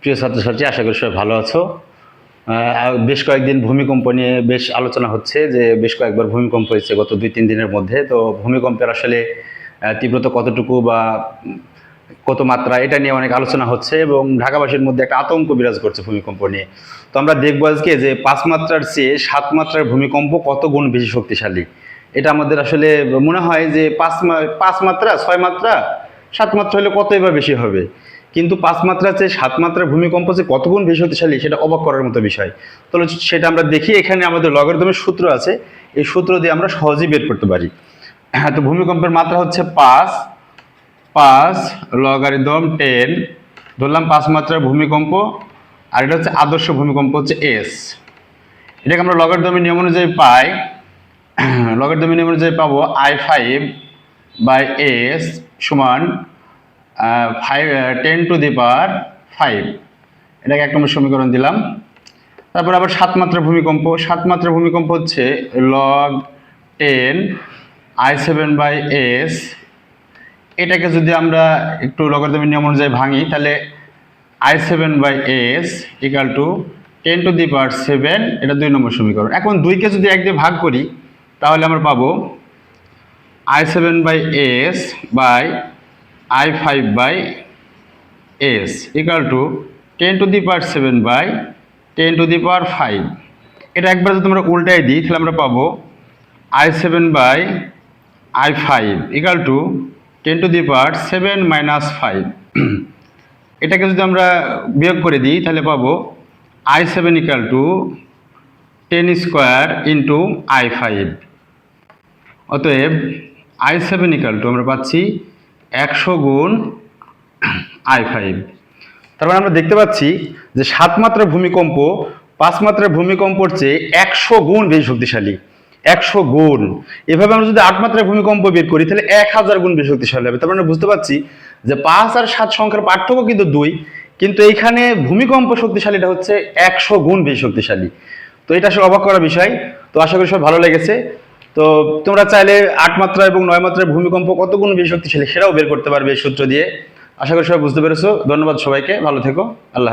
প্রিয় ছাত্রছাত্রী, আশা করি সবাই ভালো আছো। বেশ কয়েকদিন ভূমিকম্প নিয়ে বেশ আলোচনা হচ্ছে যে বেশ কয়েকবার ভূমিকম্প হয়েছে গত দুই তিন দিনের মধ্যে। তো ভূমিকম্পের আসলে তীব্রতা কতটুকু বা কত মাত্রা এটা নিয়ে অনেক আলোচনা হচ্ছে এবং ঢাকাবাসীর মধ্যে একটা আতঙ্ক বিরাজ করছে ভূমিকম্প নিয়ে। তো আমরা দেখব আজকে যে পাঁচ মাত্রার চেয়ে সাত মাত্রার ভূমিকম্প কত গুণ বেশি শক্তিশালী। এটা আমাদের আসলে মনে হয় যে পাঁচ পাঁচ মাত্রা, ছয় মাত্রা, সাত মাত্রা হলে কতই বা বেশি হবে। কিন্তু পাঁচ মাত্রার চেয়ে সাত মাত্রার ভূমিকম্প যে কত গুণ বেশি শক্তিশালী সেটা অবাক করার মতো বিষয়। তাহলে সেটা আমরা দেখি, এখানে আমাদের লগারিদমের সূত্র আছে। এই সূত্র দিয়ে আমরা সহজেই বের করতে পারি। হ্যাঁ তো ভূমিকম্পের মাত্রা হচ্ছে পাঁচ পাঁচ লগারিদম টেন ধরলাম পাঁচ মাত্রার ভূমিকম্প আর এটা হচ্ছে আদর্শ ভূমিকম্প হচ্ছে এস এটাকে আমরা লগারিদমের নিয়ম অনুযায়ী পাই। লগারিদমের নিয়ম অনুযায়ী পাবো আই ফাইভ বাই এস সমান five ten to the power five এটাকে এক নম্বর সমীকরণ দিলাম। তারপর আবার সাত মাত্রা ভূমিকম্প। সাত মাত্রা ভূমিকম্প হচ্ছে log ten I seven by S এটাকে যদি আমরা একটু লগারিদমের নিয়ম অনুযায়ী ভাঙি, তাহলে I seven by S equal to ten to the power seven এটা দুই নম্বর সমীকরণ। এখন দুইকে যদি এক দিয়ে ভাগ করি, তাহলে আমরা পাবো I seven by S by I five by S equal to ten to the power seven by ten to the power five এটা একবার যদি আমরা উল্টাই দিই, তাহলে আমরা পাবো I seven by I five equal to ten to the power seven minus five এটাকে যদি আমরা বিয়োগ করে দিই, তাহলে পাবো I seven equal to ten square into I five অতএব আই সেভেন ইকাল টু আমরা পাচ্ছি একশো গুণ আই ফাইভ তারপরে আমরা দেখতে পাচ্ছি যে সাত মাত্রার ভূমিকম্প, পাঁচ মাত্রার ভূমিকম্পর চেয়ে একশো গুণ বেশি শক্তিশালী। একশো গুণ। এভাবে আমরা যদি আট ভূমিকম্প বের করি, তাহলে এক হাজার গুণ বেশি শক্তিশালী হবে। তারপরে আমরা বুঝতে পারছি যে পাঁচ আর সাত সংখ্যার পার্থক্য কিন্তু দুই, কিন্তু এইখানে ভূমিকম্প শক্তিশালীটা হচ্ছে একশো গুণ বেশি শক্তিশালী। তো এটা আসলে অবাক করার বিষয়। তো আশা করি সব ভালো লেগেছে। তো তোমরা চাইলে আট মাত্রা এবং নয় মাত্রার ভূমিকম্প কত গুণ বেশি শক্তিশালী সেটাও বের করতে পারবে এই সূত্র দিয়ে। আশা করি সবাই বুঝতে পেরেছ। ধন্যবাদ সবাইকে। ভালো থেকো। আল্লাহ।